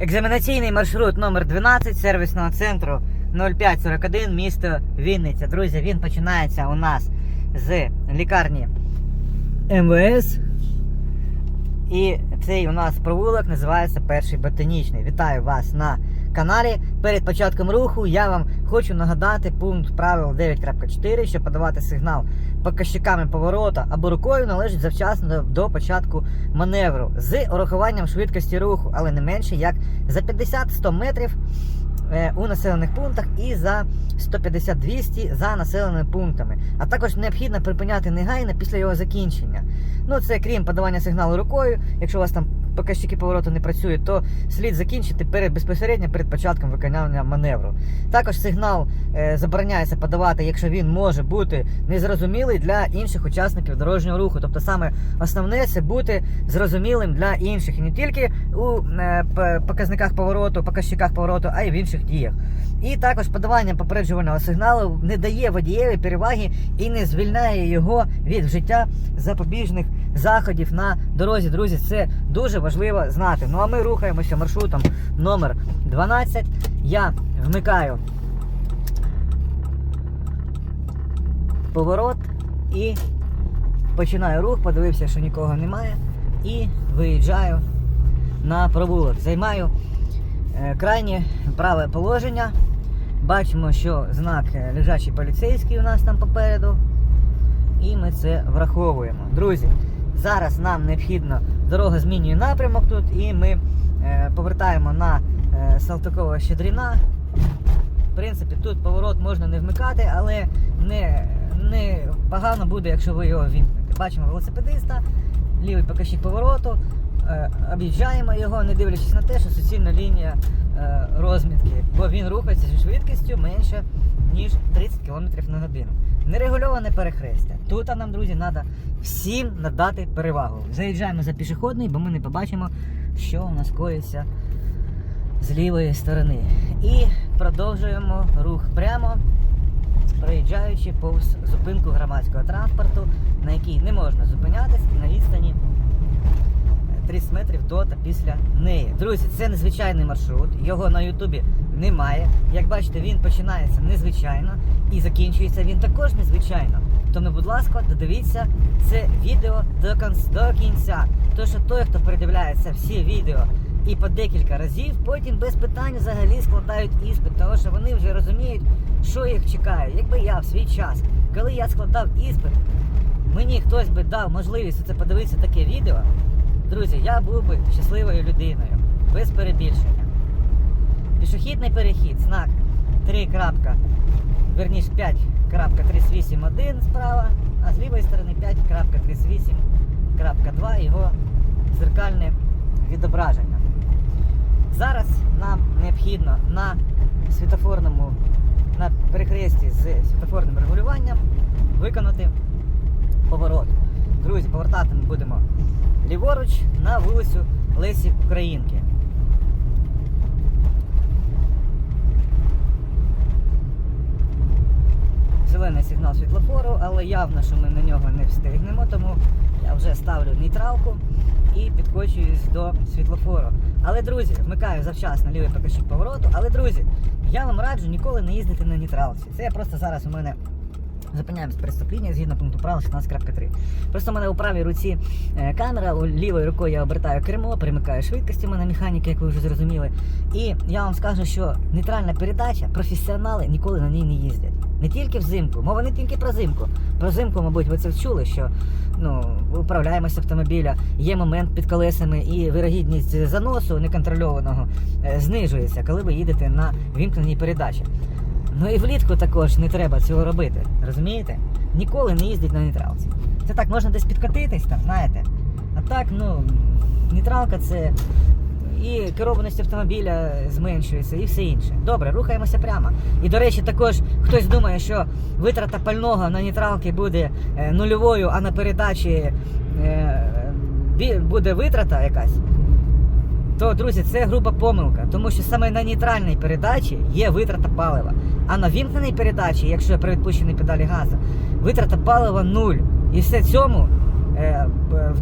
Екзаменаційний маршрут номер 12 сервісного центру 0541 місто Вінниця. Друзі, він починається у нас з лікарні МВС. І цей у нас провулок називається Перший ботанічний. Вітаю вас на каналі. Перед початком руху я вам хочу нагадати пункт правил 9.4, що подавати сигнал показчиками поворота або рукою належить завчасно до початку маневру з урахуванням швидкості руху, але не менше як за 50-100 метрів е, у населених пунктах і за 150-200 за населеними пунктами. А також необхідно припиняти негайно після його закінчення. Ну, це крім подавання сигналу рукою. Якщо у вас там показчики повороту не працюють, то слід закінчити перед безпосередньо перед початком виконання маневру. Також сигнал е, забороняється подавати, якщо він може бути незрозумілий для інших учасників дорожнього руху. Тобто, саме основне це бути зрозумілим для інших і не тільки у е, показниках повороту, показчиках повороту, а й в інших діях. І також подавання попереджувального сигналу не дає водієві переваги і не звільняє його від вжиття запобіжних заходів на дорозі. Друзі, це дуже важливо знати. Ну а ми рухаємося маршрутом номер 12. Я вмикаю поворот і починаю рух, подивився, що нікого немає, і виїжджаю на провулок. Займаю е, крайнє праве положення. Бачимо, що знак е, лежачий поліцейський у нас там попереду. І ми це враховуємо. Друзі, зараз нам необхідно, дорога змінює напрямок тут, і ми е, повертаємо на е, Салтикова Щедріна. В принципі, тут поворот можна не вмикати, але не, не погано буде, якщо ви його вімкнете. Бачимо велосипедиста, лівий показчик повороту, е, об'їжджаємо його, не дивлячись на те, що суцільна лінія е, розмітки, бо він рухається зі швидкістю менше, ніж 30 км на годину. Нерегульоване перехрестя. Тут нам, друзі, треба всім надати перевагу. Заїжджаємо за пішохідний, бо ми не побачимо, що у нас коїться з лівої сторони. І продовжуємо рух прямо, проїжджаючи повз зупинку громадського транспорту, на якій не можна зупинятись на відстані 30 метрів до та після неї. Друзі, це незвичайний маршрут, його на Ютубі немає. Як бачите, він починається незвичайно і закінчується він також незвичайно. Тому, будь ласка, додивіться це відео до, кінця. Тому що той, хто передивляється всі відео і по декілька разів, потім без питань взагалі складають іспит, тому що вони вже розуміють, що їх чекає. Якби я в свій час, коли я складав іспит, мені хтось би дав можливість це подивитися таке відео, друзі, я був би щасливою людиною, без перебільшення. Пішохідний перехід, знак 3. крапка, верніше 5.381 справа, а з лівої сторони 5.38.2 його зеркальне відображення. Зараз нам необхідно на світофорному, на перехресті з світофорним регулюванням виконати поворот. Друзі, повертати ми будемо ліворуч на вулицю Лесі Українки. Зелений сигнал світлофору, але явно, що ми на нього не встигнемо, тому я вже ставлю нейтралку і підкочуюсь до світлофору. Але, друзі, вмикаю завчасно лівий показчик повороту. Але, друзі, я вам раджу ніколи не їздити на нейтралці. Це я просто зараз у мене Зупиняємось преступлення згідно пункту правил 16.3. Просто в мене у правій руці е, камера, у лівою рукою я обертаю кермо, перемикаю швидкості, у мене механіка, як ви вже зрозуміли. І я вам скажу, що нейтральна передача, професіонали ніколи на ній не їздять. Не тільки взимку, мова не тільки про зимку. Про зимку, мабуть, ви це вчули, що ну, управляємося автомобіля, є момент під колесами і вирогідність заносу неконтрольованого е, знижується, коли ви їдете на вімкненій передачі. Ну і влітку також не треба цього робити. Розумієте? Ніколи не їздить на нейтралці. Це так, можна десь підкатитись там, знаєте. А так, ну, нейтралка це і керованість автомобіля зменшується, і все інше. Добре, рухаємося прямо. І до речі, також хтось думає, що витрата пального на нейтралки буде е, нульовою, а на передачі е, буде витрата якась то, друзі, це груба помилка, тому що саме на нейтральній передачі є витрата палива. А на вімкненій передачі, якщо при відпущеній педалі газу, витрата палива нуль. І все цьому, е,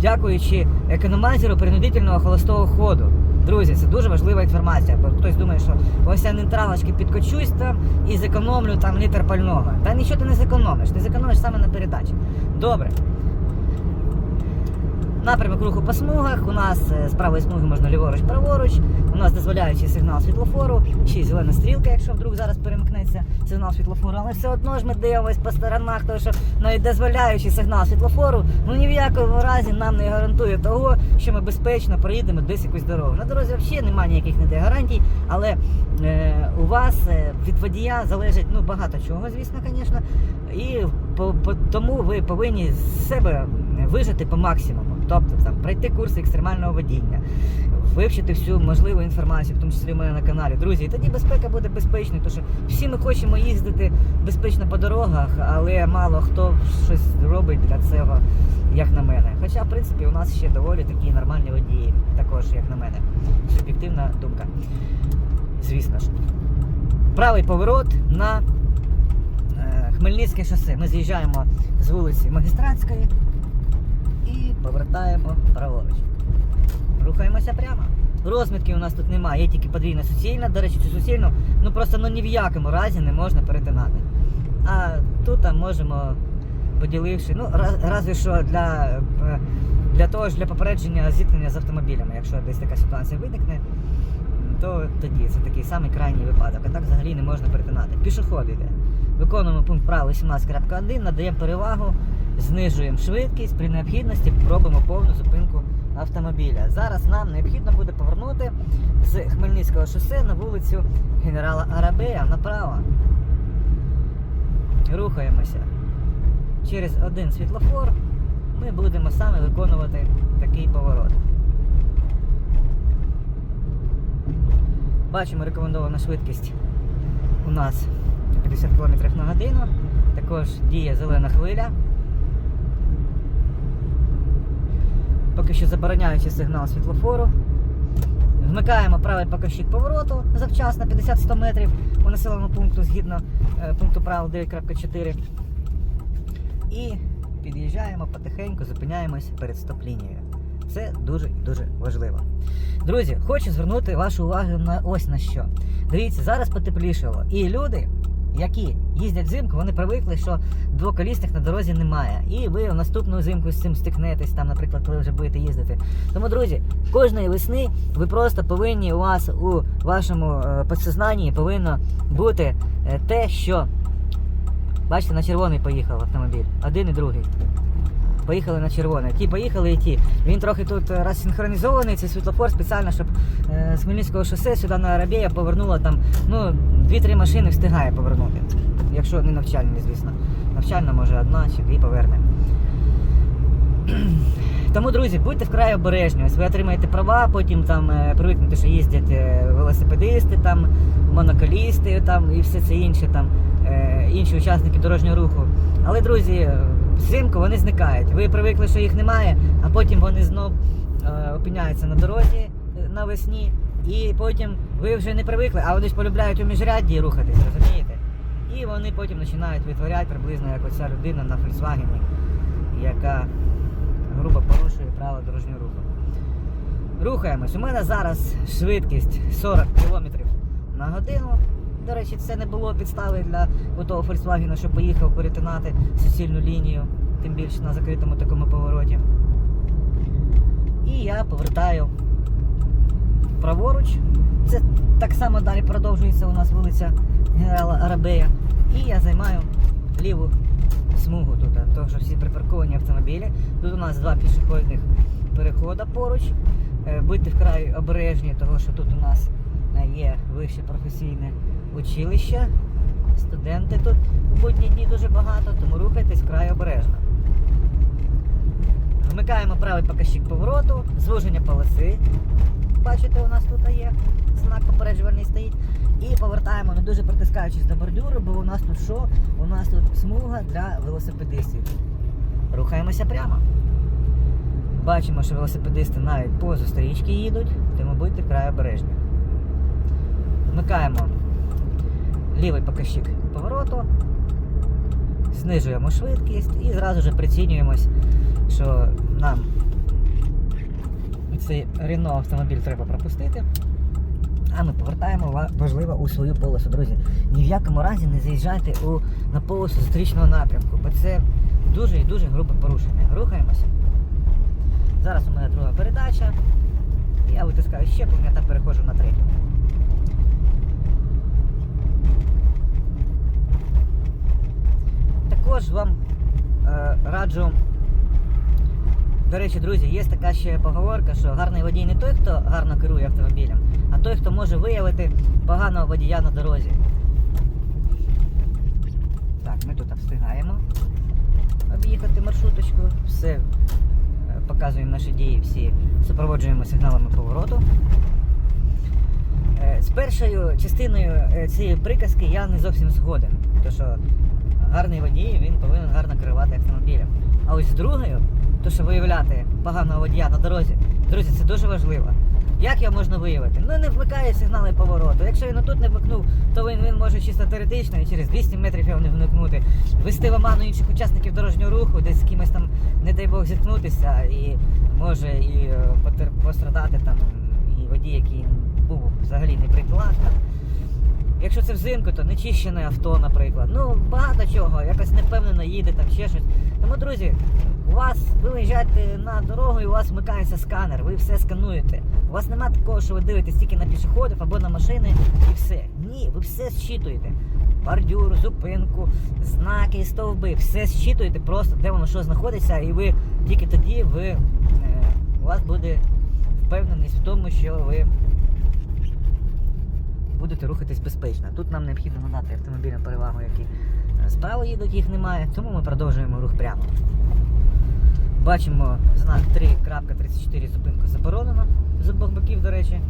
дякуючи економайзеру принудительного холостого ходу. Друзі, це дуже важлива інформація, бо хтось думає, що ось я нейтралочки підкочусь там і зекономлю там літр пального. Та нічого ти не зекономиш, ти зекономиш саме на передачі. Добре. Напрямок руху по смугах. У нас е, з правої смуги можна ліворуч, праворуч. У нас дозволяючий сигнал світлофору, ще й зелена стрілка, якщо вдруг зараз перемкнеться сигнал світлофору. Але все одно ж ми дивимось по сторонах, тому що навіть дозволяючий сигнал світлофору, ну ні в якому разі нам не гарантує того, що ми безпечно проїдемо десь якусь дорогу. На дорозі взагалі немає ніяких ніде гарантій, але е, у вас е, від водія залежить ну багато чого, звісно, звісно. І по, по, тому ви повинні з себе вижити по максимуму. Тобто там пройти курси екстремального водіння, вивчити всю можливу інформацію, в тому числі в мене на каналі. Друзі, і тоді безпека буде безпечною, тому що всі ми хочемо їздити безпечно по дорогах, але мало хто щось робить для цього, як на мене. Хоча, в принципі, у нас ще доволі такі нормальні водії, також, як на мене. Суб'єктивна думка. Звісно ж. Правий поворот на е, Хмельницьке шосе. Ми з'їжджаємо з вулиці Магістратської повертаємо праворуч. Рухаємося прямо. Розмітки у нас тут немає, є тільки подвійна суцільна. До речі, цю суцільну ну просто ну, ні в якому разі не можна перетинати. А тут можемо, поділивши, ну раз- разве що для, е, для того ж для попередження зіткнення з автомобілями, якщо десь така ситуація виникне, то тоді це такий самий крайній випадок. А так взагалі не можна перетинати. Пішоход йде. Виконуємо пункт правил 18.1, надаємо перевагу, знижуємо швидкість, при необхідності робимо повну зупинку автомобіля. Зараз нам необхідно буде повернути з Хмельницького шосе на вулицю генерала Арабея направо. Рухаємося. Через один світлофор ми будемо саме виконувати такий поворот. Бачимо рекомендована швидкість у нас 50 км на годину. Також діє зелена хвиля. Поки що забороняючи сигнал світлофору. Вмикаємо правий покажчик повороту завчасно 50-100 метрів у населеному пункту згідно е, пункту правил 9.4. І під'їжджаємо потихеньку, зупиняємось перед стоп-лінією. Це дуже і дуже важливо. Друзі, хочу звернути вашу увагу на ось на що. Дивіться, зараз потеплішало. І люди, які їздять взимку, вони привикли, що двоколісних на дорозі немає. І ви в наступну зимку з цим стикнетесь, там, наприклад, коли вже будете їздити. Тому, друзі, кожної весни ви просто повинні у вас у вашому е, підсознанні повинно бути е, те, що. Бачите, на червоний поїхав автомобіль. Один і другий. Поїхали на червоне. Ті поїхали і ті. Він трохи тут е, розсинхронізований, цей світлофор спеціально, щоб е, з Хмельницького шосе сюди на Арабія повернуло там, ну, дві-три машини встигає повернути. Якщо не навчальні, звісно. Навчальна може одна чи дві поверне. Тому, друзі, будьте вкрай обережні. Ось ви отримаєте права, потім там е, привикнете, що їздять велосипедисти, там, моноколісти там, і все це інше, там, інші учасники дорожнього руху. Але, друзі, взимку вони зникають. Ви привикли, що їх немає, а потім вони знов е, опиняються на дорозі е, навесні. І потім ви вже не привикли, а вони ж полюбляють у міжрядді рухатись, розумієте? І вони потім починають витворяти приблизно як оця людина на Volkswagen, яка грубо порушує правила дорожнього руху. Рухаємось. У мене зараз швидкість 40 км на годину. До речі, це не було підстави для того Volkswagen, що поїхав перетинати суцільну лінію, тим більше на закритому такому повороті. І я повертаю праворуч. Це так само далі продовжується у нас вулиця Генерала Арабея. І я займаю ліву смугу тут, тому що всі припарковані автомобілі. Тут у нас два пішохідних переходи поруч. Е, Будьте вкрай обережні, тому що тут у нас е, є вище професійне училище. Студенти тут у будні дні дуже багато, тому рухайтесь вкрай обережно. Вмикаємо правий показчик повороту, звуження полоси. Бачите, у нас тут є знак попереджувальний стоїть. І повертаємо, не дуже притискаючись до бордюру, бо у нас тут що? У нас тут смуга для велосипедистів. Рухаємося прямо. Бачимо, що велосипедисти навіть по зустрічки їдуть, тому будьте вкрай обережні. Вмикаємо лівий показчик повороту, знижуємо швидкість і зразу ж прицінюємось, що нам цей Рено автомобіль треба пропустити. А ми повертаємо важливо у свою полосу, друзі. Ні в якому разі не заїжджайте у, на полосу зустрічного напрямку, бо це дуже і дуже грубе порушення. Рухаємося. Зараз у мене друга передача. Я витискаю щеплення та переходжу на третю. Також вам е, раджу. До речі, друзі, є така ще поговорка, що гарний водій не той, хто гарно керує автомобілем, а той, хто може виявити поганого водія на дорозі. Так, ми тут встигаємо об'їхати маршруточку. Все е, показуємо наші дії, всі супроводжуємо сигналами повороту. Е, З першою частиною е, цієї приказки я не зовсім згоден. Тому що гарний водій він повинен гарно керувати автомобілем. А ось з другою, то що виявляти поганого водія на дорозі, друзі, це дуже важливо. Як його можна виявити? Ну не вмикає сигнали повороту. Якщо він отут не вмикнув, то він, він може чисто теоретично і через 200 метрів його не вмикнути. Вести в оману інших учасників дорожнього руху, десь з кимось там, не дай Бог, зіткнутися, і може і е, пострадати там і водій, який був взагалі не при ділах. там. Якщо це взимку, то нечищене авто, наприклад. Ну, багато чого, якось невпевнено їде, там ще щось. Тому, друзі, у вас ви виїжджаєте на дорогу і у вас вмикається сканер, ви все скануєте. У вас немає такого, що ви дивитесь тільки на пішоходів або на машини і все. Ні, ви все зчитуєте. Бордюр, зупинку, знаки, стовби, все зчитуєте просто, де воно що знаходиться, і ви тільки тоді ви, е, у вас буде впевненість в тому, що ви будете рухатись безпечно. Тут нам необхідно надати автомобільну перевагу, які е, справа їдуть, їх немає, тому ми продовжуємо рух прямо. Бачимо знак 3.34 зупинку заборонено з обох боків, до речі.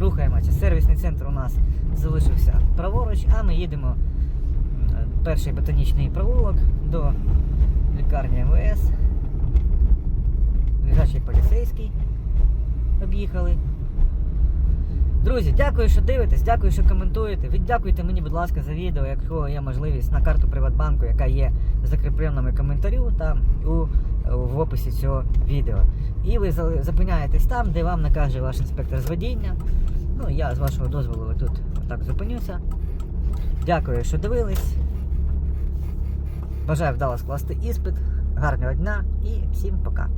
Рухаємося. Сервісний центр у нас залишився праворуч, а ми їдемо е, перший ботанічний провулок до лікарні МВС. Лежачий поліцейський об'їхали. Друзі, дякую, що дивитесь, дякую, що коментуєте. Віддякуйте мені, будь ласка, за відео, якщо є можливість на карту Приватбанку, яка є в закріпленому коментарю та у, в описі цього відео. І ви зупиняєтесь там, де вам накаже ваш інспектор з водіння. Ну, я з вашого дозволу тут так зупинюся. Дякую, що дивились. Бажаю вдало скласти іспит. Гарного дня і всім пока.